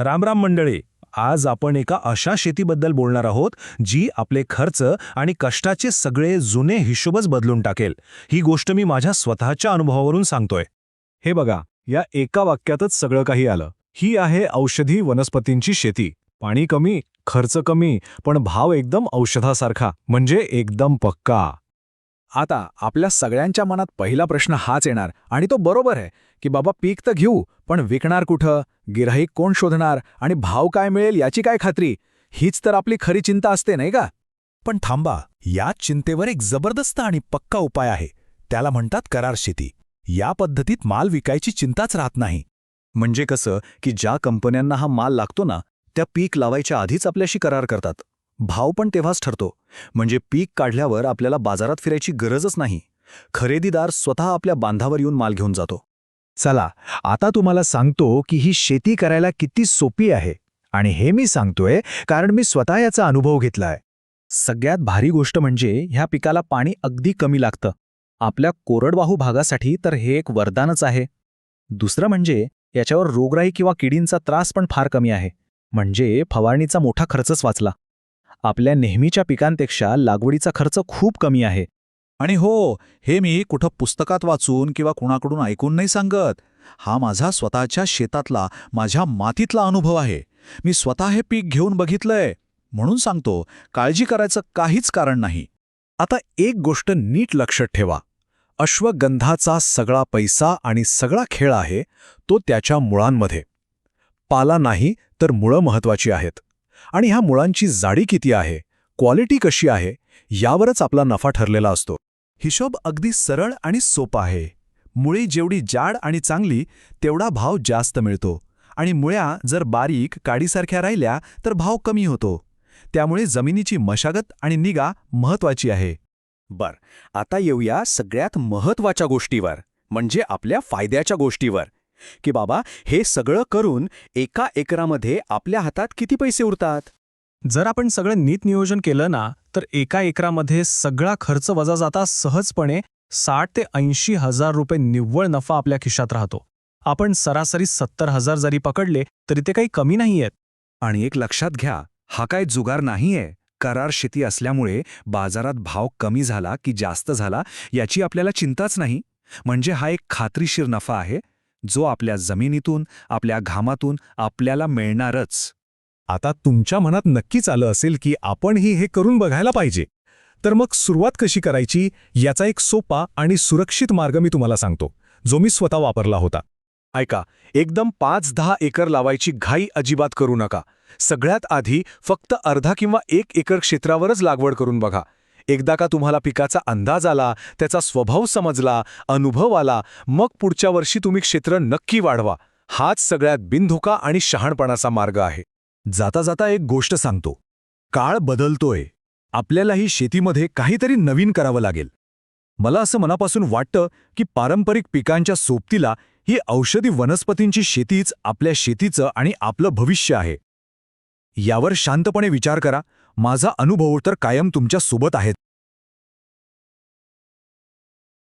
रामराम मंडळे आज आपण एका अशा शेतीबद्दल बोलणार आहोत जी आपले खर्च आणि कष्टाचे सगळे जुने हिशोबच बदलून टाकेल. ही गोष्ट मी माझ्या स्वतःच्या अनुभवावरून सांगतोय. हे बघा या एका वाक्यातच सगळं काही आलं. ही आहे औषधी वनस्पतींची शेती. पाणी कमी खर्च कमी पण भाव एकदम औषधासारखा म्हणजे एकदम पक्का. आता आपल्या सगळ्यांच्या मनात पहिला प्रश्न हाच येणार आणि तो बरोबर आहे की बाबा पीक तर घेऊ पण विकणार कुठं? गिऱ्हाईक कोण शोधणार? आणि भाव काय मिळेल याची काय खात्री? हीच तर आपली खरी चिंता असते नाही का? पण थांबा या चिंतेवर एक जबरदस्त आणि पक्का उपाय आहे. त्याला म्हणतात करार शेती. या पद्धतीत माल विकायची चिंताच राहत नाही. म्हणजे कसं की ज्या कंपन्यांना हा माल लागतो ना त्या पीक लावायच्या आधीच आपल्याशी करार करतात. भाव पण तेव्हाच ठरतो. म्हणजे पीक काढल्यावर आपल्याला बाजारात फिरायची गरजच नाही. खरेदीदार स्वतः आपल्या बांधावर येऊन माल घेऊन जातो. चला आता तुम्हाला सांगतो की ही शेती करायला किती सोपी आहे. आणि हे मी सांगतोय कारण मी स्वतः याचा अनुभव घेतलाय. सगळ्यात भारी गोष्ट म्हणजे ह्या पिकाला पाणी अगदी कमी लागतं. आपल्या कोरडवाहू भागासाठी तर हे एक वरदानच आहे. दुसरं म्हणजे याच्यावर रोगराई किंवा किडींचा त्रास पण फार कमी आहे. म्हणजे फवारणीचा मोठा खर्चच वाचला. आपल्या नेहमीच्या पिकांपेक्षा लागवडीचा खर्च खूप कमी आहे. आणि हो हे मी कुठं पुस्तकात वाचून किंवा कुणाकडून ऐकून नाही सांगत. हा माझा स्वतःच्या शेतातला माझ्या मातीतला अनुभव आहे. मी स्वतः हे पीक घेऊन बघितलंय. म्हणून सांगतो काळजी करायचं काहीच कारण नाही. आता एक गोष्ट नीट लक्षात ठेवा. अश्वगंधाचा सगळा पैसा आणि सगळा खेळ आहे तो त्याच्या मुळांमध्ये. पाला नाही तर मुळं महत्वाची आहेत. आणि ह्या मुळांची जाडी किती आहे? क्वालिटी कशी आहे? यावरच आपला नफा ठरलेला असतो. हिशोब अगदी सरळ आणि सोपा आहे. मुळी जेवढी जाड आणि चांगली तेवढा भाव जास्त मिळतो. आणि मुळ्या जर बारीक काडीसारख्या राहिल्या तर भाव कमी होतो. त्यामुळे जमिनीची मशागत आणि निगा महत्वाची आहे. बर आता येऊया सगळ्यात महत्त्वाच्या गोष्टीवर म्हणजे आपल्या फायद्याच्या गोष्टीवर. की बाबा हे सगळं करून एका एकरामध्ये आपल्या हातात किती पैसे उरतात? जर आपण सगळं नीट नियोजन केलं ना तर एका एकरामध्ये सगळा खर्च वजा जाता सहजपणे साठ ते ऐंशी हजार रुपये निव्वळ नफा आपल्या खिशात राहतो. आपण सरासरी सत्तर हजार जरी पकडले तरी ते काही कमी नाहीयेत. आणि एक लक्षात घ्या हा काय जुगार नाहीये. करार शेती असल्यामुळे बाजारात भाव कमी झाला की जास्त झाला याची आपल्याला चिंताच नाही. म्हणजे हा एक खात्रीशीर नफा आहे. जो आपल्या जमिनीतून आपल्या घामातून आपल्याला मिळणारच. आता तुमच्या मनात नक्कीच आलं असेल की आपणही हे करून बघायला पाहिजे. तर मग सुरुवात कशी करायची याचा एक सोपा आणि सुरक्षित मार्ग मी तुम्हाला सांगतो जो मी स्वतः वापरला होता. ऐका एकदम पाच दहा एकर लावायची घाई अजिबात करू नका. सगळ्यात आधी फक्त अर्धा किंवा एक एकर क्षेत्रावरच लागवड करून बघा. एकदा का तुम्हाला पिकाचा अंदाज आला त्याचा स्वभाव समजला अनुभव आला मग पुढच्या वर्षी तुम्ही क्षेत्र नक्की वाढवा. हाच सगळ्यात बिनधोका आणि शहाणपणाचा मार्ग आहे. जाता जाता एक गोष्ट सांगतो. काळ बदलतोय. आपल्यालाही शेतीमध्ये काहीतरी नवीन करावं लागेल. मला असं मनापासून वाटतं की पारंपरिक पिकांच्या सोबतीला ही औषधी वनस्पतींची शेतीच आपल्या शेतीचं आणि आपलं भविष्य आहे. यावर शांतपणे विचार करा. माझा अनुभव तर कायम तुमच्यासोबत आहेत.